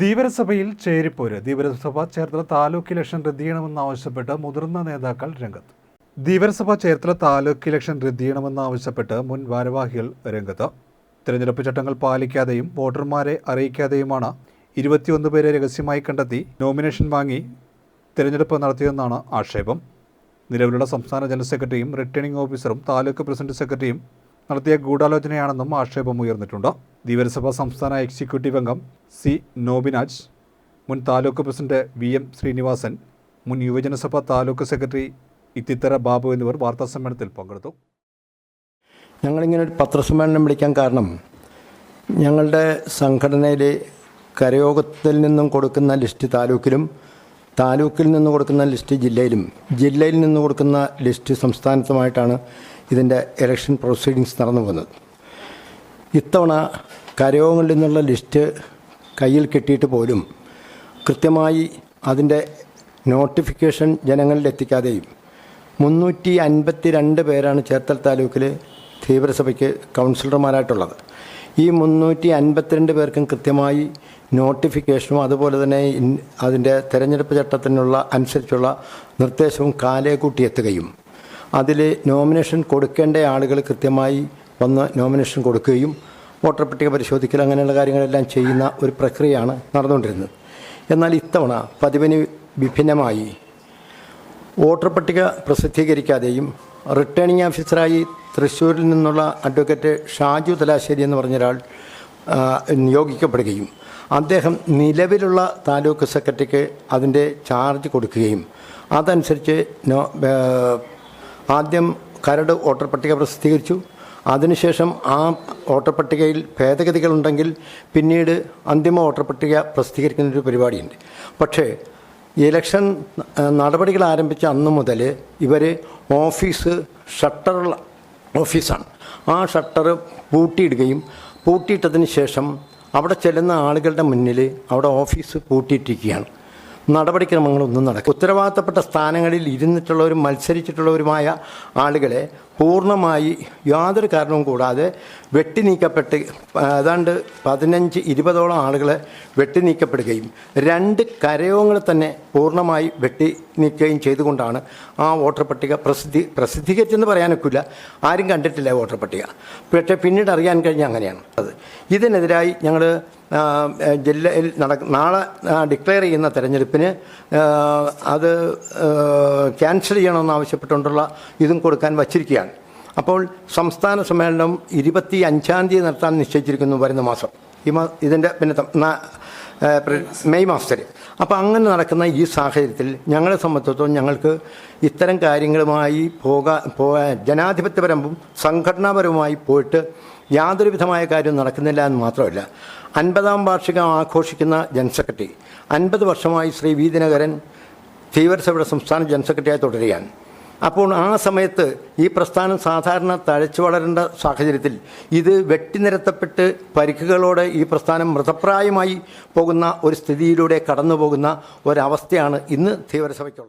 ധീവരസഭയിൽ ചേരിപ്പോര്. ധീവരസഭ ചേർത്തല താലൂക്ക് ഇലക്ഷൻ റദ്ദ് മുതിർന്ന നേതാക്കൾ രംഗത്ത്. ധീവരസഭ ചേർത്തല താലൂക്ക് ഇലക്ഷൻ റദ്ദ് ആവശ്യപ്പെട്ട് മുൻ ഭാരവാഹികൾ രംഗത്ത്. തിരഞ്ഞെടുപ്പ് ചട്ടങ്ങൾ പാലിക്കാതെയും വോട്ടർമാരെ അറിയിക്കാതെയുമാണ് ഇരുപത്തിയൊന്ന് പേരെ രഹസ്യമായി കണ്ടെത്തി നോമിനേഷൻ വാങ്ങി തിരഞ്ഞെടുപ്പ് നടത്തിയതെന്നാണ് ആക്ഷേപം. നിലവിലുള്ള സംസ്ഥാന ജനറൽ സെക്രട്ടറിയും റിട്ടേണിംഗ് ഓഫീസറും താലൂക്ക് പ്രസിഡന്റ് സെക്രട്ടറിയും നടത്തിയ ഗൂഢാലോചനയാണെന്നും ആക്ഷേപം ഉയർന്നിട്ടുണ്ട്. ധീവരസഭ സംസ്ഥാന എക്സിക്യൂട്ടീവ് അംഗം സി നോബിനാജ് മുൻ taluk president V M Srinivasan മുൻ യുവജനസഭ താലൂക്ക് സെക്രട്ടറി ഇത്തിത്തര ബാബു എന്നിവർ വാർത്താസമ്മേളനത്തിൽ പങ്കെടുത്തു. ഞങ്ങളിങ്ങനെ ഒരു പത്രസമ്മേളനം വിളിക്കാൻ കാരണം ഞങ്ങളുടെ സംഘടനയിലെ കരയോഗത്തിൽ നിന്നും കൊടുക്കുന്ന ലിസ്റ്റ് താലൂക്കിലും താലൂക്കിൽ നിന്ന് കൊടുക്കുന്ന ലിസ്റ്റ് ജില്ലയിലും ജില്ലയിൽ നിന്ന് കൊടുക്കുന്ന ലിസ്റ്റ് സംസ്ഥാനത്തുമായിട്ടാണ് ഇതിന്റെ ഇലക്ഷൻ പ്രൊസീഡിങ്സ് നടന്നു പോകുന്നത്. ഇത്തവണ കരയോഗങ്ങളിൽ നിന്നുള്ള ലിസ്റ്റ് കയ്യിൽ കിട്ടിയിട്ട് പോലും കൃത്യമായി അതിന്റെ നോട്ടിഫിക്കേഷൻ ജനങ്ങളിൽ എത്തിക്കാതെയും മുന്നൂറ്റി അൻപത്തി രണ്ട് പേരാണ് ചേർത്തൽ താലൂക്കിൽ തീവ്രസഭയ്ക്ക് കൗൺസിലർമാരായിട്ടുള്ളത്. ഈ മുന്നൂറ്റി അൻപത്തിരണ്ട് പേർക്കും കൃത്യമായി നോട്ടിഫിക്കേഷനും അതുപോലെ തന്നെ അതിന്റെ തെരഞ്ഞെടുപ്പ് ചട്ടത്തിനുള്ള അനുസരിച്ചുള്ള നിർദ്ദേശവും കാലേ കൂട്ടി എത്തുകയും അതിൽ നോമിനേഷൻ കൊടുക്കേണ്ട ആളുകൾ കൃത്യമായി വന്ന് നോമിനേഷൻ കൊടുക്കുകയും വോട്ടർ പട്ടിക പരിശോധിക്കൽ അങ്ങനെയുള്ള കാര്യങ്ങളെല്ലാം ചെയ്യുന്ന ഒരു പ്രക്രിയയാണ് നടന്നുകൊണ്ടിരുന്നത്. എന്നാൽ ഇത്തവണ പതിവിന് വിഭിന്നമായി വോട്ടർ പട്ടിക പ്രസിദ്ധീകരിക്കാതെയും റിട്ടേണിംഗ് ഓഫീസറായി തൃശ്ശൂരിൽ നിന്നുള്ള അഡ്വക്കേറ്റ് ഷാജു തലാശ്ശേരി എന്ന് പറഞ്ഞ ഒരാൾ നിയോഗിക്കപ്പെടുകയും അദ്ദേഹം നിലവിലുള്ള താലൂക്ക് സെക്രട്ടറിക്ക് അതിന്റെ ചാർജ് കൊടുക്കുകയും അതനുസരിച്ച് ആദ്യം കരട് വോട്ടർ പട്ടിക പ്രസിദ്ധീകരിച്ചു. അതിനുശേഷം ആ വോട്ടർ പട്ടികയിൽ ഭേദഗതികളുണ്ടെങ്കിൽ പിന്നീട് അന്തിമ വോട്ടർ പട്ടിക പ്രസിദ്ധീകരിക്കുന്ന ഒരു പരിപാടിയുണ്ട്. പക്ഷേ ഇലക്ഷൻ നടപടികൾ ആരംഭിച്ച അന്ന് മുതൽ ഇവർ ഓഫീസ് ഷട്ടർ ഓഫീസാണ്. ആ ഷട്ടർ പൂട്ടിയിടുകയും പൂട്ടിയിട്ടതിന് ശേഷം അവിടെ ചെല്ലുന്ന ആളുകളുടെ മുന്നിൽ അവിടെ ഓഫീസ് പൂട്ടിയിട്ടിരിക്കുകയാണ്. നടപടിക്രമങ്ങളൊന്നും നടക്കും ഉത്തരവാദിത്തപ്പെട്ട സ്ഥാനങ്ങളിൽ ഇരുന്നിട്ടുള്ളവരും മത്സരിച്ചിട്ടുള്ളവരുമായ ആളുകളെ പൂർണമായി യാതൊരു കാരണവും കൂടാതെ വെട്ടി നീക്കപ്പെട്ട് ഏതാണ്ട് പതിനഞ്ച് ഇരുപതോളം ആളുകളെ വെട്ടി നീക്കപ്പെടുകയും രണ്ട് കരയോങ്ങളെ തന്നെ പൂർണമായി വെട്ടി നീക്കുകയും ചെയ്തുകൊണ്ടാണ് ആ വോട്ടർ പട്ടിക പ്രസിദ്ധി പ്രസിദ്ധീകരിച്ചെന്ന് പറയാനൊക്കില്ല. ആരും കണ്ടിട്ടില്ല വോട്ടർ പട്ടിക. പക്ഷേ പിന്നീട് അറിയാൻ കഴിഞ്ഞ അങ്ങനെയാണ്. അത് ഇതിനെതിരായി ഞങ്ങൾ ജില്ലയിൽ നട നാളെ ഡിക്ലെയർ ചെയ്യുന്ന തെരഞ്ഞെടുപ്പിന് അത് ക്യാൻസൽ ചെയ്യണമെന്ന് ആവശ്യപ്പെട്ടുകൊണ്ടുള്ള ഇതും കൊടുക്കാൻ വച്ചിരിക്കുകയാണ്. അപ്പോൾ സംസ്ഥാന സമ്മേളനം ഇരുപത്തി അഞ്ചാം തീയതി നടത്താൻ നിശ്ചയിച്ചിരിക്കുന്നു വരുന്ന മാസം. ഈ മാ ഇതിന്റെ പിന്നെ മെയ് മാസത്തിൽ അപ്പോൾ അങ്ങനെ നടക്കുന്ന ഈ സാഹചര്യത്തിൽ ഞങ്ങളെ സംബന്ധിച്ചിടത്തോളം ഞങ്ങൾക്ക് ഇത്തരം കാര്യങ്ങളുമായി പോകാൻ പോകാൻ ജനാധിപത്യപരവും സംഘടനാപരവുമായി പോയിട്ട് യാതൊരു വിധമായ നടക്കുന്നില്ല എന്ന് മാത്രമല്ല. അൻപതാം വാർഷികം ആഘോഷിക്കുന്ന ജനറൽ സെക്രട്ടറി അൻപത് വർഷമായി ശ്രീ വി ദിനകരൻ തീവ്രസഭയുടെ സംസ്ഥാന ജനറൽ സെക്രട്ടറിയായി തുടരുകയാണ്. അപ്പോൾ ആ സമയത്ത് ഈ പ്രസ്ഥാനം സാധാരണ തഴച്ചു വളരേണ്ട സാഹചര്യത്തിൽ ഇത് വെട്ടിനിരത്തപ്പെട്ട് പരിക്കുകളോടെ ഈ പ്രസ്ഥാനം മൃതപ്രായമായി പോകുന്ന ഒരു സ്ഥിതിയിലൂടെ കടന്നു പോകുന്ന ഒരവസ്ഥയാണ് ഇന്ന് തീവ്രസഭയ്ക്കുള്ളത്